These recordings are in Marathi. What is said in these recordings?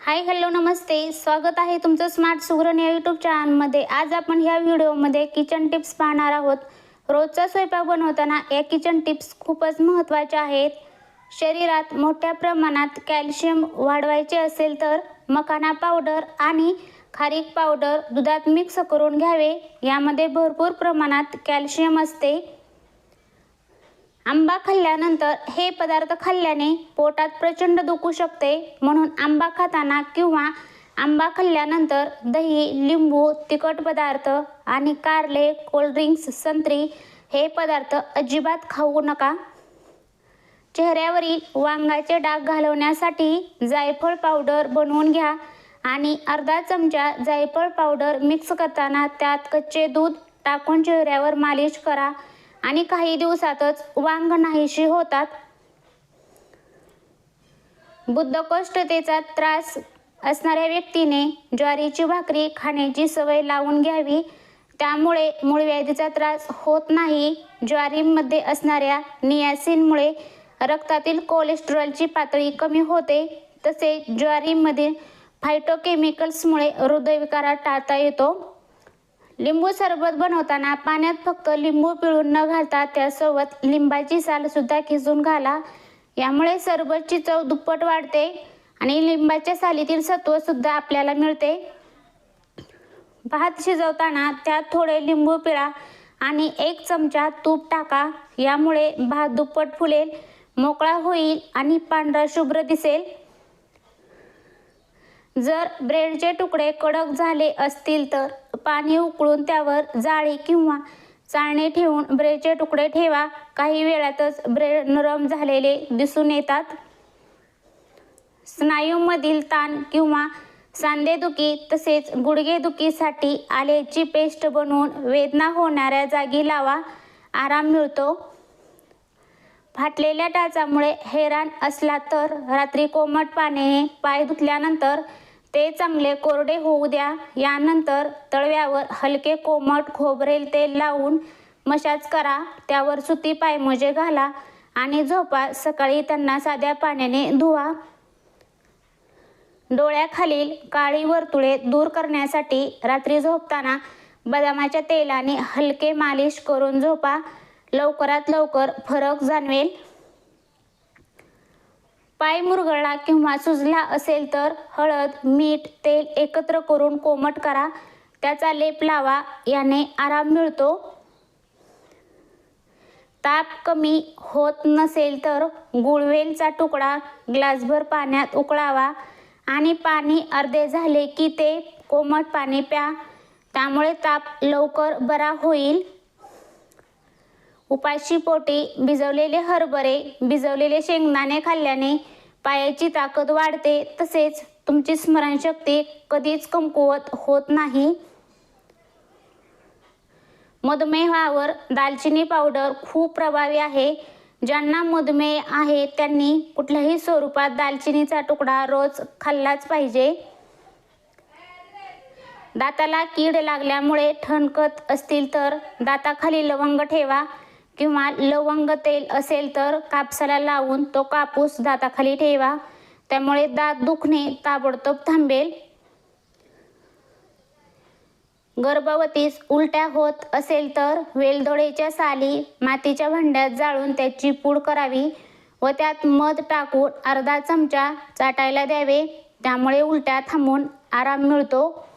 हाय हॅलो नमस्ते. स्वागत आहे तुमचं स्मार्ट सुगरण या यूट्यूब चॅनलमध्ये आज आपण ह्या व्हिडिओमध्ये किचन टिप्स पाहणार आहोत. रोजचा स्वयंपाक बनवताना या किचन टिप्स खूपच महत्त्वाच्या आहेत. शरीरात मोठ्या प्रमाणात कॅल्शियम वाढवायचे असेल तर मखाना पावडर आणि खारीक पावडर दुधात मिक्स करून घ्यावे. यामध्ये भरपूर प्रमाणात कॅल्शियम असते. आंबा खाल्ल्यानंतर हे पदार्थ खाल्ल्याने पोटात प्रचंड दुखू शकते म्हणून आंबा खाताना किंवा आंबा खाल्ल्यानंतर दही लिंबू तिखट पदार्थ आणि कारले कोल्ड्रिंक्स संत्री हे पदार्थ अजिबात खाऊ नका. चेहऱ्यावरील वांगाचे डाग घालवण्यासाठी जायफळ पावडर बनवून घ्या आणि अर्धा चमचा जायफळ पावडर मिक्स करताना त्यात कच्चे दूध टाकून चेहऱ्यावर मालिश करा. आणि काही दिवसातच वांग नाहीशी होतात. बुद्धकोष्ठतेचा त्रास असणाऱ्या व्यक्तीने ज्वारीची भाकरी खाण्याची सवय लावून घ्यावी. त्यामुळे मूळव्याधीचा त्रास होत नाही. ज्वारीमध्ये असणाऱ्या नियासिनमुळे रक्तातील कोलेस्ट्रॉलची पातळी कमी होते. तसेच ज्वारीमधील फायटोकेमिकल्समुळे हृदयविकारात टाळता येतो. लिंबू सरबत बनवताना पाण्यात फक्त लिंबू पिळून न घालता त्यासोबत लिंबाची सालसुद्धा खिसून घाला. यामुळे सरबतची चव दुप्पट वाढते आणि लिंबाच्या सालीतील सत्वसुद्धा आपल्याला मिळते. भात शिजवताना त्यात थोडे लिंबू पिळा आणि एक चमचा तूप टाका. यामुळे भात दुप्पट फुलेल मोकळा होईल आणि पांढरा शुभ्र दिसेल. जर ब्रेडचे तुकडे कडक झाले असतील तर पाणी उकळून त्यावर जाळी किंवा चाळणे ठेवून ब्रेडचे तुकडे ठेवा. काही वेळातच ब्रेड नरम झालेले दिसून येतात. स्नायूमधील ताण किंवा सांधेदुखी तसेच गुडघेदुखीसाठी आल्याची पेस्ट बनवून वेदना होणाऱ्या जागी लावा. आराम मिळतो. फाटलेल्या टाचामुळे हैराण असला तर रात्री कोमट पाण्याने पाय धुतल्यानंतर ते चांगले कोरडे होऊ द्या. यानंतर तळव्यावर हलके कोमट खोबरेल तेल लावून मशाज करा. त्यावर सुती पायमोजे घाला आणि झोपा. सकाळी त्यांना साध्या पाण्याने धुवा. डोळ्याखालील काळी वर्तुळे दूर करण्यासाठी रात्री झोपताना बदामाच्या तेलाने हलके मालिश करून झोपा. लवकरात लवकर फरक जाणवेल. पाय मुरगळला किंवा सुजला असेल तर हळद मीठ तेल एकत्र करून कोमट करा. त्याचा लेप लावा याने आराम मिळतो. ताप कमी होत नसेल तर गुळवेलचा तुकडा ग्लासभर पाण्यात उकळावा आणि पाणी अर्धे झाले की ते कोमट पाणी प्या. त्यामुळे ताप लवकर बरा होईल. उपाशी पोटी भिजवलेले हरभरे भिजवलेले शेंगदाणे खाल्ल्याने पायाची ताकद वाढते. तसेच तुमची स्मरणशक्ती कधीच कमकुवत होत नाही. मधुमेहावर दालचिनी पावडर खूप प्रभावी आहे. ज्यांना मधुमेह आहे त्यांनी कुठल्याही स्वरूपात दालचिनीचा तुकडा रोज खाल्लाच पाहिजे. दाताला कीड लागल्यामुळे ठणकत असतील तर दाताखाली लवंग ठेवा. किंवा लवंग तेल असेल तर कापसाला लावून तो कापूस दाताखाली ठेवा. त्यामुळे दात दुखणे ताबडतोब थांबेल. गर्भवतीस उलट्या होत असेल तर वेलदोडेच्या साली मातीच्या भांड्यात जाळून त्याची पूड करावी व त्यात मध टाकून अर्धा चमचा चाटायला द्यावे. त्यामुळे उलट्या थांबून आराम मिळतो.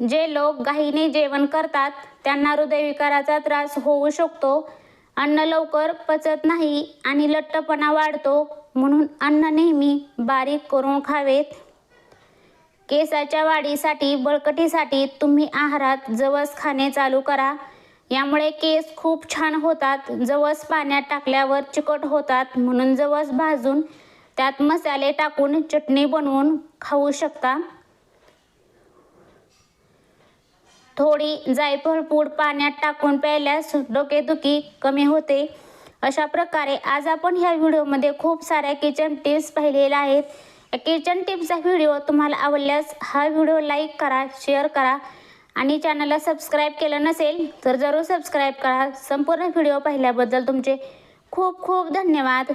जे लोक घाईने जेवण करतात त्यांना हृदयविकाराचा त्रास होऊ शकतो. अन्न लवकर पचत नाही आणि लठ्ठपणा वाढतो म्हणून अन्न नेहमी बारीक करून खावेत. केसाच्या वाढीसाठी बळकटीसाठी तुम्ही आहारात जवस खाणे चालू करा. यामुळे केस खूप छान होतात जवस पाण्यात टाकल्यावर चिकट होतात म्हणून जवस भाजून त्यात मसाले टाकून चटणी बनवून खाऊ शकता. थोडी जायफळ पूड पाण्यात टाकून प्यायल्यास डोकेदुखी कमी होते. अशा प्रकारे आज आपण ह्या व्हिडिओमध्ये खूप साऱ्या किचन टिप्स पाहिलेल्या आहेत. या किचन टिप्सचा व्हिडिओ तुम्हाला आवडल्यास हा व्हिडिओ लाईक करा शेअर करा आणि चॅनलला सबस्क्राईब केलं नसेल तर जरूर सबस्क्राईब करा. संपूर्ण व्हिडिओ पाहिल्याबद्दल तुमचे खूप खूप धन्यवाद.